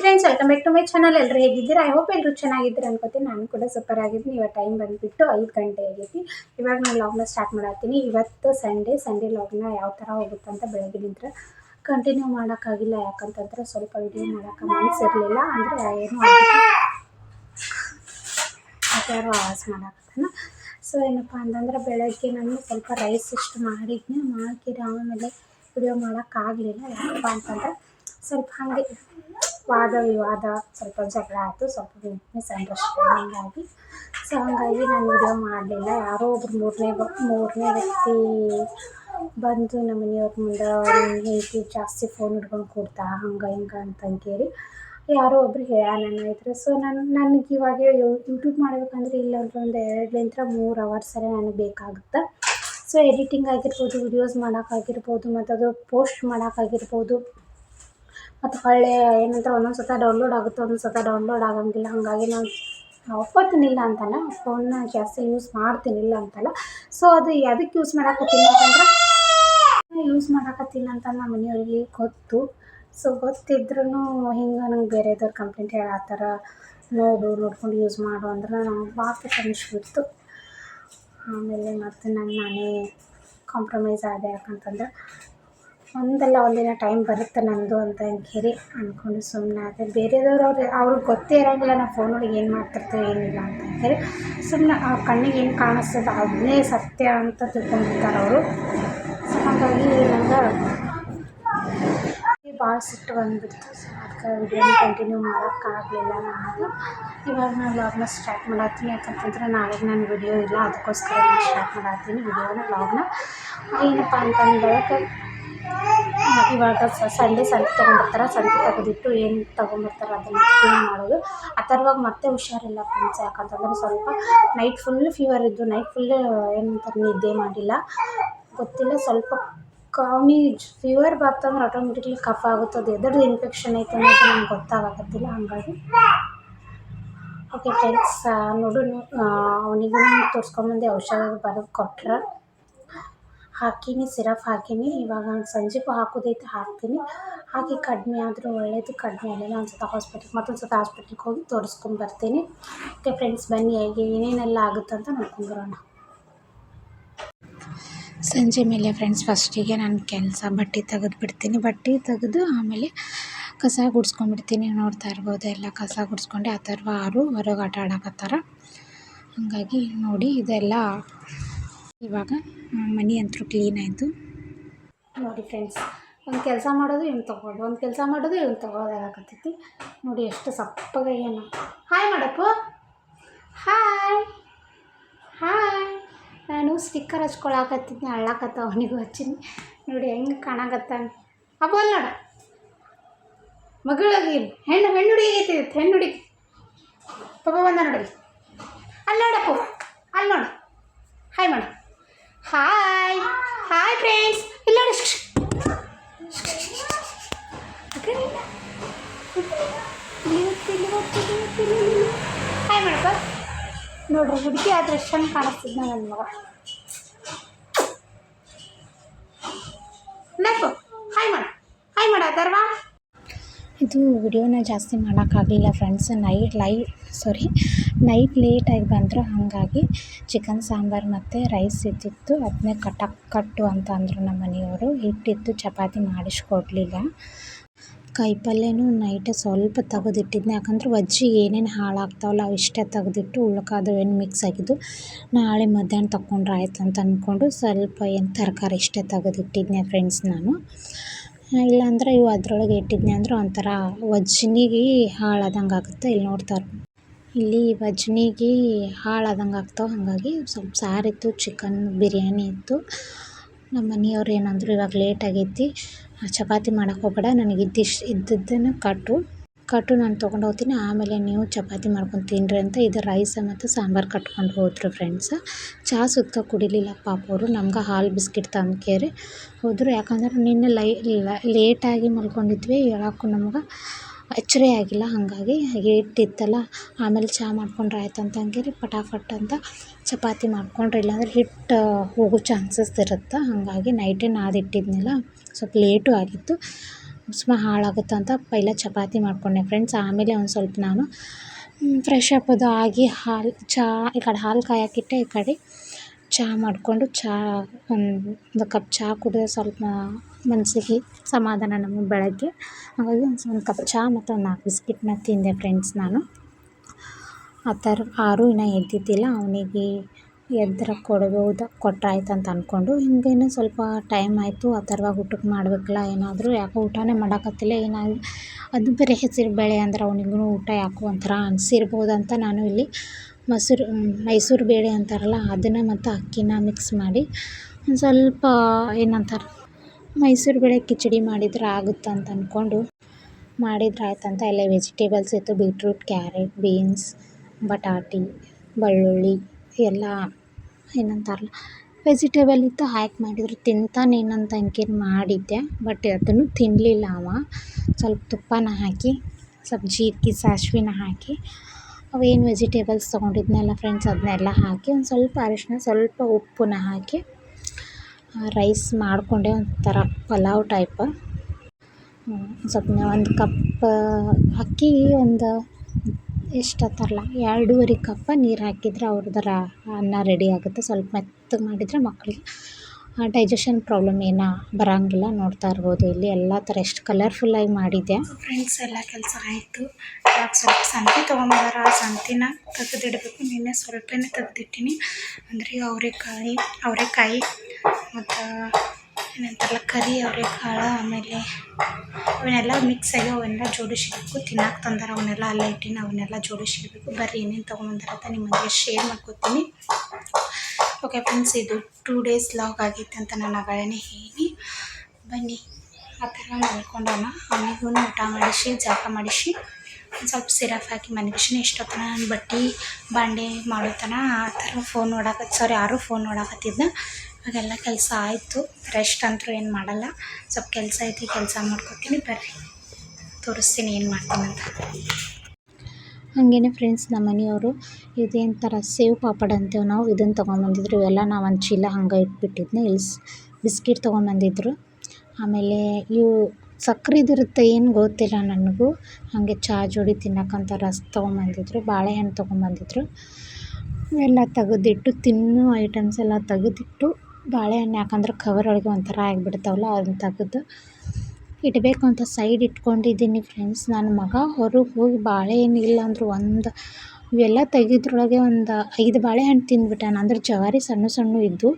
Friends welcome back to my channel ಎಲ್ಲರೂ ಹೇಗಿದ್ದೀರಾ? I hope ಎಲ್ಲರೂ ಚೆನ್ನಾಗಿದ್ದೀರಾ ಅನ್ಕೋತೀನಿ. ನಾನು ಕೂಡ ಸೂಪರ್ ಆಗಿದ್ದೀನಿ. ಇವಾಗ ಟೈಮ್ ಬಂದುಬಿಟ್ಟು ಐದು ಗಂಟೆ ಆಗೈತಿ. ಇವಾಗ ನಾನು ಲಾಗ್ನ ಸ್ಟಾರ್ಟ್ ಮಾಡತ್ತೀನಿ ಇವತ್ತು ಸಂಡೇ ಸಂಡೇ ಲಾಗ್ನ ಯಾವ ಥರ ಹೋಗುತ್ತೆ ಅಂತ ಬೆಳಗ್ಗಿನಿಂದ ಕಂಟಿನ್ಯೂ ಮಾಡೋಕ್ಕಾಗಿಲ್ಲ. ಯಾಕಂತಂದ್ರೆ ಸ್ವಲ್ಪ ವಿಡಿಯೋ ಮಾಡೋಕೆ ಮನಸ್ಸಿರಲಿಲ್ಲ ಅಂದರೆ ಏನು ಯಾರು ಆಸ್ ಮಾಡಾಕತ್ತಾನ. ಸೊ ಏನಪ್ಪ ಅಂತಂದ್ರೆ ಬೆಳಗ್ಗೆ ನಾನು ಸ್ವಲ್ಪ ರೈಸ್ ಇಷ್ಟು ಮಾಡಿದ್ನಿ. ಮಾಡ್ತೀರಿ ಆಮೇಲೆ ವಿಡಿಯೋ ಮಾಡೋಕ್ಕಾಗಲಿಲ್ಲ ಯಾಕಪ್ಪ ಅಂತಂದ್ರೆ ಸ್ವಲ್ಪ ಹಾಗೆ ವಾದ ವಿವಾದ ಸ್ವಲ್ಪ ಜಗಳ ಆಯಿತು, ಸ್ವಲ್ಪ ಮಿಸ್ಅಂಡರ್ಸ್ಟ್ಯಾಂಡಿಂಗ್ ಆಗಿ. ಸೊ ಹಾಗಾಗಿ ನಾನು ವಿಡಿಯೋ ಮಾಡಲಿಲ್ಲ. ಯಾರೋ ಒಬ್ರು ಮೂರನೇ ಮೂರನೇ ವ್ಯಕ್ತಿ ಬಂದು ನಮ್ಮ ಮನೆಯವ್ರ ಮುಂದೆ ಹೆಂಡತಿ ಜಾಸ್ತಿ ಫೋನ್ ಹಿಡ್ಕೊಂಡು ಕೊಡ್ತಾ, ಹಂಗೆ ಹಿಂಗೆ ಅಂತಂಕೇಳಿ ಯಾರೋ ಒಬ್ರು ಹೇಳೋಣ ಇದ್ರೆ. ಸೊ ನಾನು, ನನಗೆ ಇವಾಗ ಯೂಟ್ಯೂಬ್ ಮಾಡಬೇಕಂದ್ರೆ ಇಲ್ಲ ಅಂದ್ರೆ ಒಂದು ಎರಡಲಿಂತ್ರ ಮೂರು ಅವರ್ಸರೆ ನನಗೆ ಬೇಕಾಗುತ್ತೆ. ಸೊ ಎಡಿಟಿಂಗ್ ಆಗಿರ್ಬೋದು ವಿಡಿಯೋಸ್ ಮಾಡೋಕ್ಕಾಗಿರ್ಬೋದು ಮತ್ತು ಅದು ಪೋಸ್ಟ್ ಮಾಡೋಕ್ಕಾಗಿರ್ಬೋದು ಮತ್ತು ಹೊಳ್ಳೆ ಏನಂತ ಒಂದೊಂದು ಸತ ಡೌನ್ಲೋಡ್ ಆಗುತ್ತೆ, ಒಂದೊಂದು ಸತ ಡೌನ್ಲೋಡ್ ಆಗಂಗಿಲ್ಲ. ಹಾಗಾಗಿ ನಾನು ಒಪ್ಪತ್ತೀನಿಲ್ಲ ಅಂತಲ್ಲ ಫೋನ್ನ ಜಾಸ್ತಿ ಯೂಸ್ ಮಾಡ್ತೀನಿಲ್ಲ ಅಂತಲ್ಲ. ಸೊ ಅದು ಎದಕ್ಕೆ ಯೂಸ್ ಮಾಡಕತ್ತಿಲ್ಲ ಅಂತಂದ್ರೆ ಯೂಸ್ ಮಾಡಕತ್ತಿಲ್ಲ ಅಂತ ನಮ್ಮ ಮನೆಯವ್ರಿಗೆ ಗೊತ್ತು. ಸೊ ಗೊತ್ತಿದ್ರೂ ಹಿಂಗೆ ನಂಗೆ ಬೇರೆದವ್ರು ಕಂಪ್ಲೇಂಟ್ ಹೇಳತ್ತಾರ ನೋಡು, ನೋಡ್ಕೊಂಡು ಯೂಸ್ ಮಾಡು ಅಂದ್ರೆ ನಂಗೆ ಭಾಳ ಅನಿಸ್ಬಿಡ್ತು ಆಮೇಲೆ ಮತ್ತು ನಾನು ನಾನೇ ಕಾಂಪ್ರಮೈಸ್ ಆದೆ ಯಾಕಂತಂದ್ರೆ ಒಂದಲ್ಲ ಒಂದಿನ ಟೈಮ್ ಬರುತ್ತೆ ನನ್ನದು ಅಂತ ಕೇಳಿ ಅಂದ್ಕೊಂಡು ಸುಮ್ಮನೆ ಆದೆ. ಬೇರೆದವ್ರು ಅವ್ರು, ಅವ್ರಿಗೆ ಗೊತ್ತೇ ಇರೋಂಗಿಲ್ಲ ನಾವು ಫೋನೊಳಗೆ ಏನು ಮಾಡ್ತಿರ್ತೀವಿ, ಏನಿಲ್ಲ ಅಂತ ಹೇಳಿ ಸುಮ್ಮನೆ ಅವ್ರ ಕಣ್ಣಿಗೆ ಏನು ಕಾಣಿಸ್ತದೆ ಅದನ್ನೇ ಸತ್ಯ ಅಂತ ತಿಳ್ಕೊಂಡಿರ್ತಾರೆ ಅವರು. ಸೊ ಹಾಗಾಗಿ ಭಾಳ ಸಿಟ್ಟು ಬಂದುಬಿಡ್ತು. ಸೊ ಅದಕ್ಕೆ ಬಿರಿಯಾನಿ ಕಂಟಿನ್ಯೂ ಮಾಡೋಕ್ಕಾಗಲಿಲ್ಲ ನಾನು. ಇವಾಗ ನಾನು ವ್ಲಾಗ್ನ ಸ್ಟಾರ್ಟ್ ಮಾಡತ್ತೀನಿ ಯಾಕಂತಂದ್ರೆ ನಾಳೆಗೆ ನಾನು ವಿಡಿಯೋ ಇಲ್ಲ. ಅದಕ್ಕೋಸ್ಕರ ನಾನು ಸ್ಟಾರ್ಟ್ ಮಾಡತ್ತೀನಿ ವಿಡಿಯೋನ ವ್ಲಾಗ್ನ ಏನಪ್ಪ ಅಂತಂದ್ರೆ, ಇವಾಗ ಸಂಡೇ ಸಂತೆ ತೊಗೊಂಬರ್ತಾರೆ ಸಂತೆ ತೆಗೆದಿಟ್ಟು ಏನು ತೊಗೊಂಬರ್ತಾರೆ ಅದನ್ನು ಕ್ಲೀನ್ ಮಾಡೋದು. ಆ ಥರವಾಗಿ ಮತ್ತೆ ಹುಷಾರಿಲ್ಲ ಫ್ರೆಂಡ್ಸ್ ಯಾಕಂತಂದರೆ ಸ್ವಲ್ಪ ನೈಟ್ ಫುಲ್ ಫೀವರ್ ಇದ್ದು ನೈಟ್ ಫುಲ್ ಏನಂತಾರೆ ನಿದ್ದೆ ಮಾಡಿಲ್ಲ. ಗೊತ್ತಿಲ್ಲ, ಸ್ವಲ್ಪ ಅವ್ನಿಗೆ ಫೀವರ್ ಬರ್ತಂದ್ರೆ ಆಟೋಮೆಟಿಕ್ಲಿ ಕಫ ಆಗುತ್ತೆ ಅದು ಎದ್ರದ್ದು ಇನ್ಫೆಕ್ಷನ್ ಐತೆ ಅನ್ನೋದು ನಮ್ಗೆ ಗೊತ್ತಾಗಕತ್ತಿಲ್ಲ, ಹಂಗಾಗಿ. ಓಕೆ ಫ್ರೆಂಡ್ಸ್ ನೋಡು ಅವನಿಗೂ ತೋರಿಸ್ಕೊಂಬಂದು ಔಷಧ ಬರೆದು ಕೊಟ್ರೆ. ಹಾಕೀನಿ, ಸಿರಪ್ ಹಾಕೀನಿ, ಇವಾಗ ಸಂಜೆಗೂ ಹಾಕೋದೈತೆ, ಹಾಕ್ತೀನಿ. ಹಾಕಿ ಕಡಿಮೆ ಆದರೂ ಒಳ್ಳೆಯದು ಕಡಿಮೆ ಆಗಲಿಲ್ಲ ಒಂದು ಹಾಸ್ಪಿಟ್ಲಿಗೆ ಮತ್ತೊಂದು ಸತ ಹಾಸ್ಪಿಟ್ಲಿಗೆ ಹೋಗಿ ತೋರಿಸ್ಕೊಂಡು ಬರ್ತೀನಿ. ಓಕೆ ಫ್ರೆಂಡ್ಸ್ ಬನ್ನಿ, ಹೇಗೆ ಏನೇನೆಲ್ಲ ಆಗುತ್ತೆ ಅಂತ ನೋಡ್ಕೊಂಡು ಬರೋಣ. ಸಂಜೆ ಮೇಲೆ ಫ್ರೆಂಡ್ಸ್ ಫಸ್ಟಿಗೆ ನಾನು ಕೆಲಸ, ಬಟ್ಟೆ ತೆಗೆದು ಬಿಡ್ತೀನಿ. ಬಟ್ಟೆ ತೆಗೆದು ಆಮೇಲೆ ಕಸ ಗುಡಿಸ್ಕೊಂಡ್ಬಿಡ್ತೀನಿ. ನೋಡ್ತಾ ಇರ್ಬೋದು, ಎಲ್ಲ ಕಸ ಗುಡಿಸ್ಕೊಂಡೆ. ಆ ಥರ ಆರು ಹೊರಗೆ ಆಟ ಆಡಕತ್ತಾರ ಹಾಗಾಗಿ ನೋಡಿ ಇದೆಲ್ಲ. ಇವಾಗ ಮನೆ ಅಂತೂ ಕ್ಲೀನ್ ಆಯಿತು. ನೋಡಿ ಫ್ರೆಂಡ್ಸ್ ಒಂದು ಕೆಲಸ ಮಾಡೋದು ಏನು ತೊಗೊಳ್ಳೋದು ಒಂದು ಕೆಲಸ ಮಾಡೋದು, ಇವ್ನು ತೊಗೊಳೋದಾಗತ್ತೈತಿ ನೋಡಿ ಎಷ್ಟು ಸಪ್ಪಗ ಏನು. ಹಾಯ್ ಮಾಡಪ್ಪು ಹಾಯ್ ಹಾಯ್ ನಾನು ಸ್ಟಿಕ್ಕರ್ ಹಚ್ಕೊಳಕತ್ತಿದ್ನಿ ಅಳ್ಳಾಕತ್ತ ಅವನಿಗೂ ಹಚ್ಚಿನಿ ನೋಡಿ ಹೆಂಗೆ ಕಾಣಕತ್ತಾನ ಅಬ್ಬ ಅಲ್ಲಿ ನೋಡ. ಮಗಳಾಗಿ ಹೆಣ್ಣು ಹೆಣ್ಣು ಹುಡುಗಿ ಹೆಣ್ಣು ಹುಡುಗಿ ಪಾಪ ಬಂದ ನೋಡಿ ಅಲ್ಲಿ ನೋಡಪ್ಪ ಅಲ್ಲಿ ನೋಡು. ಹಾಯ್ ಮಾಡು ಹಾಯ್ ಹಾಯ್ ಫ್ರೆಂಡ್ಸ್ ಇಲ್ಲ ನೋಡಿ ಹಾಯ್ ಮಾಡಪ್ಪ ನೋಡ್ರಿ, ಹುಡುಗಿ ಆದ್ರೆ ಎಷ್ಟು ಚಂದ ಕಾಣಿಸ್ತಿದ್ನ ನನ್ನ ಮಗ. ನಪ್ಪು ಹಾಯ್ ಮಾಡ ಹಾಯ್ ಅದರ್ವಾ ಇದು ವಿಡಿಯೋನ ಜಾಸ್ತಿ ಮಾಡೋಕ್ಕಾಗಲಿಲ್ಲ ಫ್ರೆಂಡ್ಸ್ ನೈಟ್ ಲೈ ಸಾರಿ ನೈಟ್ ಲೇಟಾಗಿ ಬಂದರು ಹಾಗಾಗಿ ಚಿಕನ್ ಸಾಂಬಾರು ಮತ್ತು ರೈಸ್ ಇದ್ದಿತ್ತು. ಅದನ್ನೇ ಕಟಕ್ ಕಟ್ಟು ಅಂತ ಅಂದರು ನಮ್ಮ ಮನೆಯವರು ಹಿಟ್ಟಿತ್ತು ಚಪಾತಿ ಮಾಡಿಸ್ಕೊಡ್ಲಿಲ್ಲ. ಕಾಯಿಪಲ್ಯನೂ ನೈಟ್ ಸ್ವಲ್ಪ ತೆಗೆದಿಟ್ಟಿದ್ನ. ಯಾಕಂದ್ರೆ ವಜ್ಜಿ ಏನೇನು ಹಾಳಾಗ್ತಾವಲ್ಲ ಅವಿಷ್ಟೇ ತೆಗೆದಿಟ್ಟು ಉಳ್ಕಾದು ಏನು ಮಿಕ್ಸ್ ಆಗಿದ್ದು ನಾಳೆ ಮಧ್ಯಾಹ್ನ ತಗೊಂಡ್ರೆ ಆಯ್ತು ಅಂತ ಅಂದ್ಕೊಂಡು ಸ್ವಲ್ಪ ಏನು ತರಕಾರಿ ಇಷ್ಟೇ ತೆಗೆದಿಟ್ಟಿದ್ನಿ ಫ್ರೆಂಡ್ಸ್ ನಾನು. ಇಲ್ಲಾಂದ್ರೆ ಇವು ಅದರೊಳಗೆ ಇಟ್ಟಿದ್ನೆ ಅಂದ್ರೆ ಒಂಥರ ವಜ್ಜಿನಿಗೆ ಹಾಳಾದಂಗೆ ಆಗುತ್ತೆ. ಇಲ್ಲಿ ನೋಡ್ತಾರೆ. ಇಲ್ಲಿ ವಜ್ನಿಗೆ ಹಾಳಾದಂಗೆ ಆಗ್ತಾವೆ. ಹಾಗಾಗಿ ಸ್ವಲ್ಪ ಸಾರಿತ್ತು ಚಿಕನ್ ಬಿರಿಯಾನಿ ಇತ್ತು. ನಮ್ಮ ಮನೆಯವ್ರು ಏನಂದ್ರು ಇವಾಗ ಲೇಟ್ ಆಗೈತಿ. ಚಪಾತಿ ಮಾಡೋಕೆ ಹೋಗಬೇಡ. ನನಗೆ ಇದ್ದಿಷ್ಟು ಇದ್ದದ್ದನ್ನು ಕಟ್ಟು. ಕಟ್ಟು ನಾನು ತೊಗೊಂಡು ಹೋಗ್ತೀನಿ. ಆಮೇಲೆ ನೀವು ಚಪಾತಿ ಮಾಡ್ಕೊಂಡು ತಿನ್ನಿರಿ ಅಂತ ಇದು ರೈಸ ಮತ್ತು ಸಾಂಬಾರು ಕಟ್ಕೊಂಡು ಹೋದರು ಫ್ರೆಂಡ್ಸ್ ಚಹಾ ಸುತ್ತ ಕುಡಿಲಿಲ್ಲ ಪಾಪ ಅವರು. ನಮ್ಗೆ ಹಾಲು ಬಿಸ್ಕಿಟ್ ತಂದ್ಕೇರಿ. ಹೋದರು. ಯಾಕಂದ್ರೆ ನಿನ್ನೆ ಲೈ ಲೇಟಾಗಿ ಮಲ್ಕೊಂಡಿದ್ವಿ. ಹೇಳಕ್ಕೂ ನಮ್ಗೆ ಎಚ್ಚರ ಆಗಿಲ್ಲ. ಹಾಗಾಗಿ ಹಿಟ್ಟಿತ್ತಲ್ಲ, ಆಮೇಲೆ ಚಹಾ ಮಾಡ್ಕೊಂಡ್ರೆ ಆಯ್ತು ಅಂತ ಅಂಗೇರಿ ಪಟಾಫಟ್ ಅಂತ ಚಪಾತಿ ಮಾಡ್ಕೊಂಡ್ರೆ, ಇಲ್ಲಾಂದ್ರೆ ಹಿಟ್ಟು ಹೋಗೋ ಚಾನ್ಸಸ್ ಇರುತ್ತೆ? ಹಾಗಾಗಿ ನೈಟೇ ನಾದಿಟ್ಟಿದ್ನಲ್ಲ ಸ್ವಲ್ಪ ಲೇಟು ಆಗಿತ್ತು. ಸುಮ್ಮ ಹಾಳಾಗುತ್ತೆ ಅಂತ ಪೈಲೆ ಚಪಾತಿ ಮಾಡಿಕೊಂಡೆ ಫ್ರೆಂಡ್ಸ್. ಆಮೇಲೆ ಒಂದು ಸ್ವಲ್ಪ ನಾನು ಫ್ರೆಶ್ ಅಪ್ ಅದು ಆಗಿ ಹಾಲು ಚಹಾ ಈ ಕಡೆ ಹಾಲು ಕಾಯೋಕ್ಕಿಟ್ಟೆ ಈ ಕಡೆ ಚಹಾ ಮಾಡಿಕೊಂಡು ಚಹಾ ಒಂದು ಕಪ್ ಚಹಾ ಕುಡಿದ್ರೆ ಸ್ವಲ್ಪ ಮನಸ್ಸಿಗೆ ಸಮಾಧಾನ ನಮಗೆ ಬೆಳಗ್ಗೆ. ಹಾಗಾಗಿ ಒಂದು ಒಂದು ಕಪ್ ಚಹಾ ಮತ್ತು ಒಂದು ನಾಲ್ಕು ಬಿಸ್ಕಿಟ್ನ ತಿಂದೆ ಫ್ರೆಂಡ್ಸ್ ನಾನು. ಆ ಥರ ಆರು ಇನ್ನೂ ಎದ್ದಿದ್ದಿಲ್ಲ, ಅವನಿಗೆ ಎದ್ರೆ ಕೊಡ್ಬೋದು ಕೊಟ್ರಾಯ್ತು ಅಂತ ಅಂದ್ಕೊಂಡು ಇನ್ನೂ ಸ್ವಲ್ಪ ಟೈಮ್ ಆಯಿತು, ಆ ಥರವಾಗಿ ಊಟಕ್ಕೆ ಮಾಡಬೇಕಲ್ಲ ಏನಾದರೂ, ಯಾಕೋ ಊಟನೇ ಮಾಡೋಕತ್ತಿಲ್ಲ, ಏನಾಗಿ, ಅದು ಬೇರೆ ಹೆಸರು ಬೇಳೆ ಅಂದ್ರೆ ಅವನಿಗೂ ಊಟ ಯಾಕೋ ಒಂಥರ ಅನಿಸಿರ್ಬೋದು ಅಂತ ನಾನು ಇಲ್ಲಿ ಮೊಸರು ಮೈಸೂರು ಬೇಳೆ ಅಂತಾರಲ್ಲ, ಅದನ್ನು ಮತ್ತು ಅಕ್ಕಿನ ಮಿಕ್ಸ್ ಮಾಡಿ, ಒಂದು ಸ್ವಲ್ಪ ಏನಂತಾರೆ ಮೈಸೂರು ಬೇಳೆ ಕಿಚಡಿ ಮಾಡಿದ್ರೆ ಆಗುತ್ತೆ ಅಂತ ಅಂದ್ಕೊಂಡು ಮಾಡಿದ್ರೆ ಆಯ್ತಂತ. ಎಲ್ಲ ವೆಜಿಟೇಬಲ್ಸ್ ಇತ್ತು ಬೀಟ್ರೂಟ್ ಕ್ಯಾರೆಟ್ ಬೀನ್ಸ್ ಬಟಾಟೆ, ಬೆಳ್ಳುಳ್ಳಿ, ಎಲ್ಲ ಏನಂತಾರಲ್ಲ ವೆಜಿಟೇಬಲ್ ಇತ್ತು, ಹಾಕಿ ಮಾಡಿದ್ರು. ತಿಂತಾನೇನಂತ ಅಂಕಿನ ಮಾಡಿದ್ದೆ ಬಟ್ ಅದನ್ನು ತಿನ್ನಲಿಲ್ಲ ಅವ. ಸ್ವಲ್ಪ ತುಪ್ಪನ ಹಾಕಿ, ಸ್ವಲ್ಪ ಜೀರಿಗೆ, ಸಾಸ್ವೆನ ಹಾಕಿ, ಅವೇನು ವೆಜಿಟೇಬಲ್ಸ್ ತೊಗೊಂಡಿದ್ನಲ್ಲ ಫ್ರೆಂಡ್ಸ್ ಅದನ್ನೆಲ್ಲ ಹಾಕಿ, ಒಂದು ಸ್ವಲ್ಪ ಅರಿಶಿನ ಸ್ವಲ್ಪ ಉಪ್ಪನ್ನ ಹಾಕಿ ರೈಸ್ ಮಾಡಿಕೊಂಡೆ ಒಂಥರ ಪಲಾವ್ ಟೈಪ. ಸ್ವಲ್ಪ ಒಂದು ಕಪ್ ಅಕ್ಕಿ ಒಂದು ಎಷ್ಟು ಹತ್ತಾರಲ್ಲ ಎರಡೂವರೆ ಕಪ್ಪ ನೀರು ಹಾಕಿದ್ರೆ ಅವ್ರದ್ದು ಅನ್ನ ರೆಡಿ ಆಗುತ್ತೆ. ಸ್ವಲ್ಪ ಮೆತ್ತಗೆ ಮಾಡಿದರೆ ಮಕ್ಕಳಿಗೆ ಡೈಜೆಷನ್ ಪ್ರಾಬ್ಲಮ್ ಏನೋ ಬರೋಂಗಿಲ್ಲ ನೋಡ್ತಾ ಇರ್ಬೋದು ಇಲ್ಲಿ. ಎಲ್ಲ ಥರ ಎಷ್ಟು ಕಲರ್ಫುಲ್ಲಾಗಿ ಮಾಡಿದ್ದೆ ಫ್ರೆಂಡ್ಸ್ ಎಲ್ಲ ಕೆಲಸ ಆಯಿತು. ಇವಾಗ ಸ್ವಲ್ಪ ಸಂತಿ ತೊಗೊಂಬಾರ ಆ ಸಂತಿನ ತೆಗೆದಿಡಬೇಕು. ನಿನ್ನೆ ಸ್ವಲ್ಪನೇ ತೆಗೆದಿಟ್ಟಿನಿ. ಅಂದರೆ ಅವರೆಕಾಯಿ ಅವರೆಕಾಯಿ ಮತ್ತು ಏನಂತಾರಲ್ಲ, ಕರಿ ಅವರೆಕಾಳು ಆಮೇಲೆ ಅವನ್ನೆಲ್ಲ ಮಿಕ್ಸ್ ಆಗಿ ಅವನ್ನೆಲ್ಲ ಜೋಡಿಸಿಡಬೇಕು ತಿನ್ನಕ್ಕೆ ತಂದಾರ ಅವನ್ನೆಲ್ಲ, ಅಲ್ಲೇ ಇಟ್ಟಿನ ಅವನ್ನೆಲ್ಲ ಜೋಡಿಸಿಡಬೇಕು ಬರ್ರಿ, ಏನೇನು ತೊಗೊಂಬಂದಾರ ಅಂತ ನಿಮಗೆ ಶೇರ್ ಮಾಡ್ಕೊತೀನಿ ಓಕೆ ಫ್ರೆಂಡ್ಸ್ ಇದು ಟೂ ಡೇಸ್ ಲಾಗ್ ಆಗೈತೆ ಅಂತ ನಾನು ಆಗಳೇ ಹೇಳಿ. ಬನ್ನಿ, ಆ ಥರ ಮಾಡ್ಕೊಂಡೋಣ. ಅವನಿಗೂ ಊಟ ಮಾಡಿಸಿ, ಜಾಗ ಮಾಡಿಸಿ ಸ್ವಲ್ಪ ಸಿರಫ್ ಹಾಕಿ ಮಲಗಿಸಿನಿ ಇಷ್ಟೊತ್ತನ ನಾನು ಬಟ್ಟೆ, ಬಾಂಡೆ ಮಾಡೋತನ ಆ ಥರ ಫೋನ್ ನೋಡಕತ್ತ ಸಾರಿ ಯಾರೂ ಫೋನ್ ನೋಡಕತ್ತಿದ್ದ ಇವಾಗೆಲ್ಲ ಕೆಲಸ ಆಯಿತು. ರೆಸ್ಟ್ ಅಂತೂ ಏನು ಮಾಡಲ್ಲ. ಸ್ವಲ್ಪ ಕೆಲಸ ಐತಿ, ಕೆಲಸ ಮಾಡ್ಕೊತೀನಿ, ಬರ್ರಿ. ತೋರಿಸ್ತೀನಿ ಏನು ಮಾಡ್ತೀನಿ ಅಂತ. ಹಾಗೇನೆ ಫ್ರೆಂಡ್ಸ್ ನಮ್ಮ ಮನೆಯವರು ಇದೇನು ಥರ ಸೇವ್ ಪಾಪಡ್ ಅಂತೇವೆ ನಾವು ಇದನ್ನು ತೊಗೊಂಬಂದಿದ್ರು ಇವೆಲ್ಲ ನಾವು ಒಂದು ಚೀಲ ಹಂಗೆ ಇಟ್ಬಿಟ್ಟಿದ್ನ ಇಲ್ಸ್ ಬಿಸ್ಕಿಟ್ ತೊಗೊಂಬಂದಿದ್ರು ಆಮೇಲೆ ಇವು ಸಕ್ಕರೆದಿರುತ್ತೆ ಏನು ಗೊತ್ತಿಲ್ಲ ನನಗೂ. ಹಾಗೆ ಚಹಾ ಜೋಡಿ ತಿನ್ನಕ್ಕಂತ ರಸ್ ತೊಗೊಂಬಂದಿದ್ರು ಬಾಳೆಹಣ್ಣು ತೊಗೊಂಬಂದಿದ್ರು ಎಲ್ಲ ತೆಗೆದಿಟ್ಟು, ತಿನ್ನೋ ಐಟಮ್ಸ್ ಎಲ್ಲ ತೆಗೆದಿಟ್ಟು ಬಾಳೆಹಣ್ಣು ಯಾಕಂದ್ರೆ ಕವರ್ ಒಳಗೆ ಒಂಥರ ಆಗಿಬಿಡ್ತಾವಲ್ಲ, ಅದನ್ನ ತೆಗೆದು ಇಡಬೇಕು ಅಂತ ಸೈಡ್ ಇಟ್ಕೊಂಡಿದ್ದೀನಿ ಫ್ರೆಂಡ್ಸ್ ನನ್ನ ಮಗ ಹೊರಗೆ ಹೋಗಿ ಬಾಳೆಹಣ್ಣು ಇಲ್ಲ ಅಂದರೂ ಒಂದು, ಇವೆಲ್ಲ ತೆಗೆದ್ರೊಳಗೆ ಒಂದು ಐದು ಬಾಳೆಹಣ್ಣು ತಿಂದ್ಬಿಟ್ಟಾನ. ಅಂದ್ರೆ ಜವಾರಿ ಸಣ್ಣ ಸಣ್ಣ ಇದ್ದು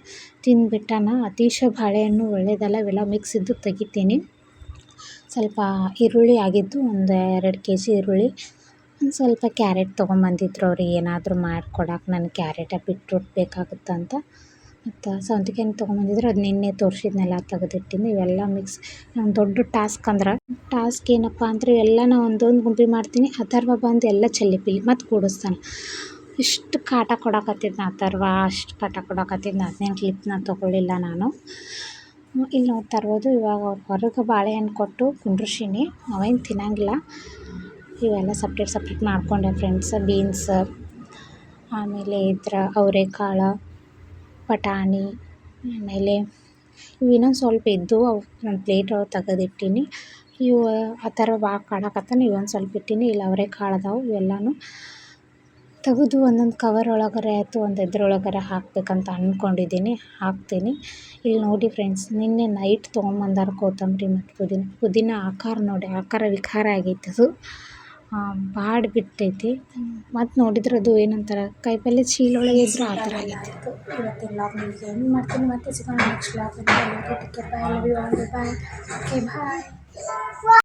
ತಿಂದ್ಬಿಟ್ಟಾನ. ಅತೀಶ ಬಾಳೆಹಣ್ಣು ಒಳ್ಳೆಯದಲ್ಲ ಇವೆಲ್ಲ ಮಿಕ್ಸ್ ಇದ್ದು ತೆಗಿತೀನಿ. ಸ್ವಲ್ಪ ಈರುಳ್ಳಿ ಆಗಿದ್ದು ಒಂದು ಎರಡು ಕೆ ಜಿ ಈರುಳ್ಳಿ, ಒಂದು ಸ್ವಲ್ಪ ಕ್ಯಾರೆಟ್ ತೊಗೊಂಬಂದಿದ್ರು ಅವ್ರಿಗೆ ಏನಾದರೂ ಮಾಡಿಕೊಡಕ್ಕೆ ನನಗೆ ಕ್ಯಾರೆಟ ಬಿಟ್ರೂಟ್ ಬೇಕಾಗುತ್ತಂತ. ಮತ್ತು ಸೌಂತಿಗೆ ಹಣ್ಣು ತೊಗೊಂಬಂದಿದ್ರು ಅದು ನಿನ್ನೆ ತೋರಿಸಿದ್ನಲ್ಲ ತೆಗೆದಿಟ್ಟಿನಿ ಇವೆಲ್ಲ ಮಿಕ್ಸ್ ನಮ್ಮ ದೊಡ್ಡ ಟಾಸ್ಕ್ ಅಂದ್ರೆ ಟಾಸ್ಕ್ ಏನಪ್ಪ ಅಂದ್ರೆ ಎಲ್ಲ ನಾ ಒಂದೊಂದು ಗುಂಪಿ ಮಾಡ್ತೀನಿ, ಅಥರ್ವ ಬಂದು ಎಲ್ಲ ಚೆಲ್ಲಿಪಿಲಿ ಮತ್ತು ಕೂಡಿಸ್ತಾನೆ. ಇಷ್ಟು ಕಾಟ ಕೊಡಕತ್ತಿದ್ನ ಅಥರ್ವ, ಅಷ್ಟು ಕಾಟ ಕೊಡಕತ್ತಿದ್ನ ಅದನ್ನೇನು ಕ್ಲಿಪ್ನ ತೊಗೊಳ್ಳಿಲ್ಲ ನಾನು. ಇಲ್ಲಿ ನಾವು ತರ್ಬೋದು ಇವಾಗ ಅವ್ರು ಹೊರಗೆ ಬಾಳೆಹಣ್ಣು ಕೊಟ್ಟು ಕುಂಡ್ರಿಸೀನಿ, ಅವೇನು ತಿನ್ನಂಗಿಲ್ಲ. ಇವೆಲ್ಲ ಸಪ್ರೇಟ್ ಸಪ್ರೇಟ್ ಮಾಡಿಕೊಂಡೆ ಫ್ರೆಂಡ್ಸ್ ಬೀನ್ಸ್ ಆಮೇಲೆ ಇದ್ರ ಅವರೆಕಾಳು. ಬಟಾಣಿ ಆಮೇಲೆ ಇವು ಇನ್ನೊಂದು ಸ್ವಲ್ಪ ಇದ್ದು ಅವು ನಾನು ಪ್ಲೇಟ್ ಒಳಗೆ ತೆಗೆದಿಟ್ಟೀನಿ. ಇವು ಆ ಥರ ಭಾಳ ಕಾಣಕತ್ತಾನ ಇವೊಂದು ಸ್ವಲ್ಪ ಇಟ್ಟೀನಿ. ಇಲ್ಲಿ ಅವರೆಕಾಳು ಅದಾವು ಇವೆಲ್ಲನೂ ತೆಗೆದು ಒಂದೊಂದು ಕವರ್ ಒಳಗರೆ ಆಯಿತು, ಒಂದು ಇದ್ರೊಳಗರೆ ಹಾಕಬೇಕಂತ ಅಂದ್ಕೊಂಡಿದ್ದೀನಿ ಹಾಕ್ತೀನಿ. ಇಲ್ಲಿ ನೋಡಿ ಫ್ರೆಂಡ್ಸ್ ನಿನ್ನೆ ನೈಟ್ ತೊಗೊಂಬಂದಾರ ಕೊತ್ತಂಬರಿ ಮತ್ತು ಪುದೀನ. ಪುದೀನ ಆಕಾರ ನೋಡಿ, ಆಕಾರ ವಿಕಾರ ಆಗೈತೆ ಅದು. ಬಾಡಿ ಬಿಟ್ಟೈತಿ. ಮತ್ತು ನೋಡಿದ್ರೆ ಅದು ಏನಂತಾರ ಕಾಯಿಪಲ್ಲೆ ಚೀಲ ಒಳಗೆ ಇದ್ರೆ ಆ ಥರ ಆಗೈತಿ. ಇವತ್ತಿನ ಮಾಡ್ತೀನಿ ಮತ್ತೆ ಬಾಯ್ ಬಾಯ್ ಬಾಯ್